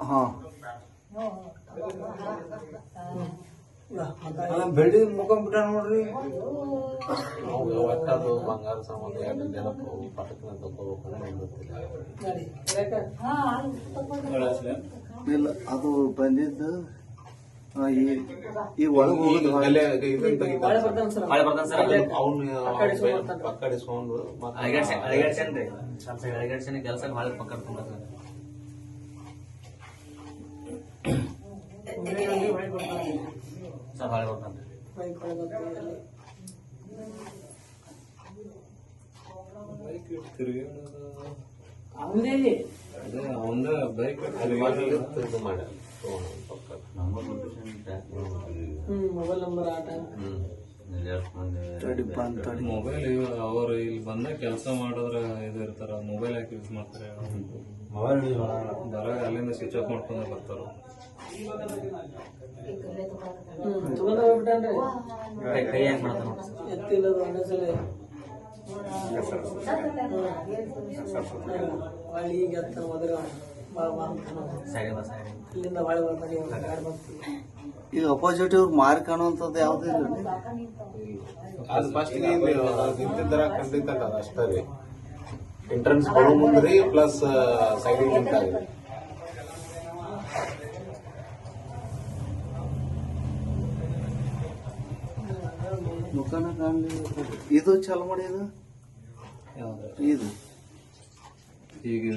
ಹಾ. ಬೆಳ್ಳಿ ಮುಖಂಬಿಟ್ಟ ನೋಡ್ರಿ. ಅವ್ನು ಒಟ್ಟದು ಬಂಗಾರ ಸಾಮಾನು ಎರಡು ನೆನಪು ಪಟಕ್ನ ತಗೋಬೇಕು ಅನ್ನೋದು ಗೊತ್ತಿಲ್ಲ ಇಲ್ಲ ಅದು ಬಂದಿದ್ದು ಆ, ಈ ಈ ಒಳಗೆ ಹೋಗೋದು. ಮಳೆ ಬರ್ತಾನೆ ಸರ್ ಅವನು ಪಕ್ಕಡೆ ಅಳಗಾಡ್ಸಿ ಅಳಗಾಡ್ಸೇನ್ರಿ ಕೆಲಸ ಭಾಳ ಪಕ್ಕ ಮೊಬೈಲ್ ಮೊಬೈಲ್ ಅವರು ಇಲ್ಲಿ ಬಂದ ಕೆಲಸ ಮಾಡಿದ್ರ ಇದು ಇರ್ತಾರ ಮೊಬೈಲ್ ಯಾಕೆ ಯೂಸ್ ಮಾಡ್ತಾರೆ ಬರಾಗ ಅಲ್ಲಿಂದ ಸ್ವಿಚ್ ಆಫ್ ಮಾಡ್ಕೊಂಡ ಬರ್ತಾರ ಕೈ ಸಲ ಹೊಳ್ಳಿ ಈಗ ಭಾಳ ಬಾ ಸೈಡ್ ಬಾ ಸೈಡ್ ಇಲ್ಲಿಂದ ಅಪೋಸಿಟ್ ಇವ್ರು ಮಾರ್ಕ್ ಕಾಣುವಂಥದ್ದು ಯಾವ್ದು ಇಲ್ಲ ಖಂಡಿತ ಅಷ್ಟೇ ರೀ. ಎಂಟ್ರೆನ್ಸ್ ಬರೋ ಮುಂದ್ರಿ ಪ್ಲಸ್ ಸೈಡಿಗೆ ನಿಂತಾಗಿದೆ ಮುಖನ ಕಾಣಲಿ ಇದು ಚಾಲು ಮಾಡಿ ಇದು ಇದು. ಈಗ